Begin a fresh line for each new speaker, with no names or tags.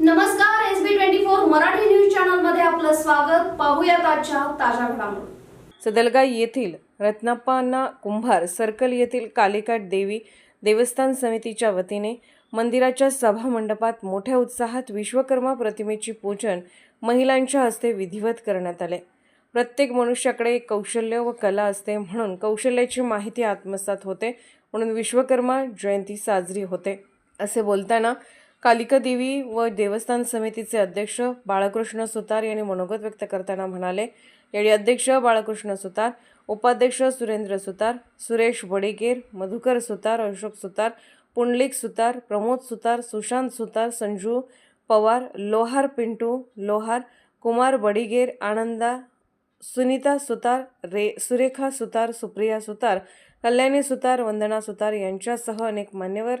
नमस्कार S B twenty four Marathi news चॅनलमध्ये आपलं स्वागत. पाहूयात आजच्या ताज्या घडामोडी.
सदलगा येथील रत्नाप्पाना कुंभार सर्कल येथील कालिकाट देवी देवस्थान समितीच्या वतीने मंदिराच्या सभामंडपात मोठ्या उत्साहात विश्वकर्मा प्रतिमेची पूजन महिलांच्या हस्ते विधिवत करण्यात आले. प्रत्येक मनुष्याकडे कौशल्य व कला असते म्हणून कौशल्याची माहिती आत्मसात होते म्हणून विश्वकर्मा जयंती साजरी होते. असे बोलताना कालिका देवी व देवस्थान समितीचे अध्यक्ष बाळकृष्ण सुतार यांनी मनोगत व्यक्त करताना म्हणाले यावेळी अध्यक्ष बाळकृष्ण सुतार उपाध्यक्ष सुरेंद्र सुतार सुरेश बडेगेर मधुकर सुतार अशोक सुतार पुंडलिक सुतार प्रमोद सुतार सुशांत सुतार संजू पवार लोहार पिंटू लोहार कुमार बडिगेर आनंदा सुनीता सुतार रे सुरेखा सुतार सुप्रिया सुतार कल्याणी सुतार वंदना सुतार यांच्यासह अनेक मान्यवर